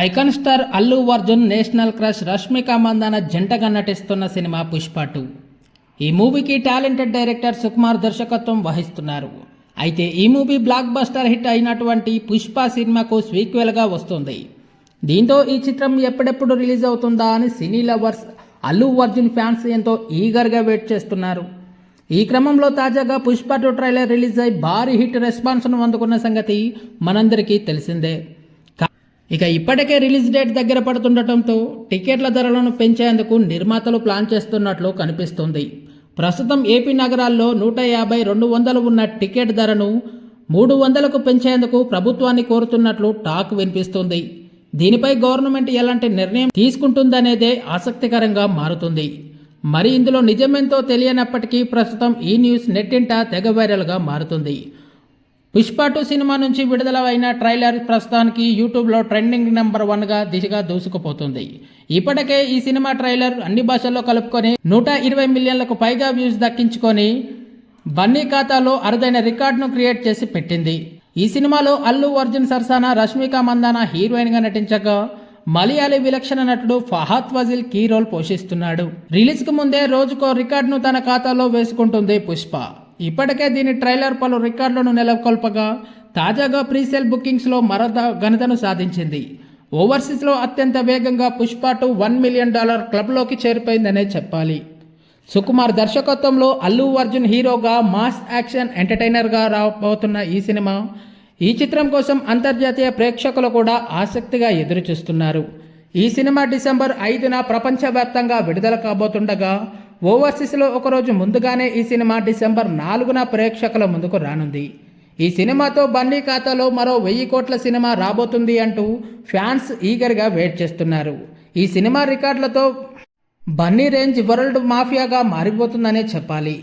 Icon star Allu Arjun national crush Rashmika Mandanna జంటగా నటిస్తున్న cinema Pushpa two. ఈ మూవీకి టాలెంటెడ్ డైరెక్టర్ సుకుమార్ దర్శకత్వం వహిస్తున్నారు. అయితే ఈ మూవీ బ్లాక్ బస్టర్ హిట్ అయినటువంటి పుష్ప సినిమాకు స్వీక్వెల్గా వస్తుంది. దీంతో ఈ చిత్రం ఎప్పుడెప్పుడు రిలీజ్ అవుతుందా అని cine lovers Allu Arjun fans ఎంతో ఈగర్గా వెయిట్ చేస్తున్నారు. ఈ క్రమంలో తాజాగా పుష్ప టూ ట్రైలర్ రిలీజ్ అయి భారీ హిట్ రెస్పాన్స్ను అందుకున్న సంగతి మనందరికీ తెలిసిందే. ఇక ఇప్పటికే రిలీజ్ డేట్ దగ్గర పడుతుండటంతో టికెట్ల ధరలను పెంచేందుకు నిర్మాతలు ప్లాన్ చేస్తున్నట్లు కనిపిస్తుంది. ప్రస్తుతం ఏపీ నగరాల్లో నూట యాభై రెండు వందలు ఉన్న టికెట్ ధరను మూడు వందలకు పెంచేందుకు ప్రభుత్వాన్ని కోరుతున్నట్లు టాక్ వినిపిస్తుంది. దీనిపై గవర్నమెంట్ ఎలాంటి నిర్ణయం తీసుకుంటుందనేదే ఆసక్తికరంగా మారుతుంది. మరి ఇందులో నిజమేంతో తెలియనప్పటికీ ప్రస్తుతం ఈ న్యూస్ నెట్టింట తెగ వైరల్గా మారుతుంది. పుష్ప టూ సినిమా నుంచి విడుదల అయిన ట్రైలర్ ప్రస్తుతానికి యూట్యూబ్లో ట్రెండింగ్ నెంబర్ వన్గా దిశగా దూసుకుపోతుంది. ఇప్పటికే ఈ సినిమా ట్రైలర్ అన్ని భాషల్లో కలుపుకొని నూట ఇరవై మిలియన్లకు పైగా వ్యూస్ దక్కించుకొని బన్నీ ఖాతాలో అరుదైన రికార్డును క్రియేట్ చేసి పెట్టింది. ఈ సినిమాలో అల్లు అర్జున్ సరసాన రష్మిక మందాన హీరోయిన్గా నటించగా మలయాళీ విలక్షణ నటుడు ఫహాద్ వజిల్ కీ రోల్ పోషిస్తున్నాడు. రిలీజ్కు ముందే రోజుకో రికార్డును తన ఖాతాలో వేసుకుంటుంది పుష్ప. ఇప్పటికే దీని ట్రైలర్ పలు రికార్డులను నెలకొల్పగా తాజాగా ప్రీసేల్ బుకింగ్స్లో మరొక ఘనతను సాధించింది. ఓవర్సీస్లో అత్యంత వేగంగా Pushpa two one million dollar క్లబ్లోకి చేరిపోయిందనే చెప్పాలి. సుకుమార్ దర్శకత్వంలో అల్లు అర్జున్ హీరోగా మాస్ యాక్షన్ ఎంటర్టైనర్గా రాబోతున్న ఈ సినిమా ఈ చిత్రం కోసం అంతర్జాతీయ ప్రేక్షకులు కూడా ఆసక్తిగా ఎదురుచూస్తున్నారు. ఈ సినిమా డిసెంబర్ ఐదున ప్రపంచవ్యాప్తంగా విడుదల కాబోతుండగా ఓవర్సీస్లో ఒకరోజు ముందుగానే ఈ సినిమా డిసెంబర్ నాలుగున ప్రేక్షకుల ముందుకు రానుంది. ఈ సినిమాతో బన్నీ ఖాతాలో మరో వెయ్యి కోట్ల సినిమా రాబోతుంది అంటూ ఫ్యాన్స్ ఈగర్గా వెయిట్ చేస్తున్నారు. ఈ సినిమా రికార్డులతో బన్నీ రేంజ్ వరల్డ్ మాఫియాగా మారిపోతుందనే చెప్పాలి.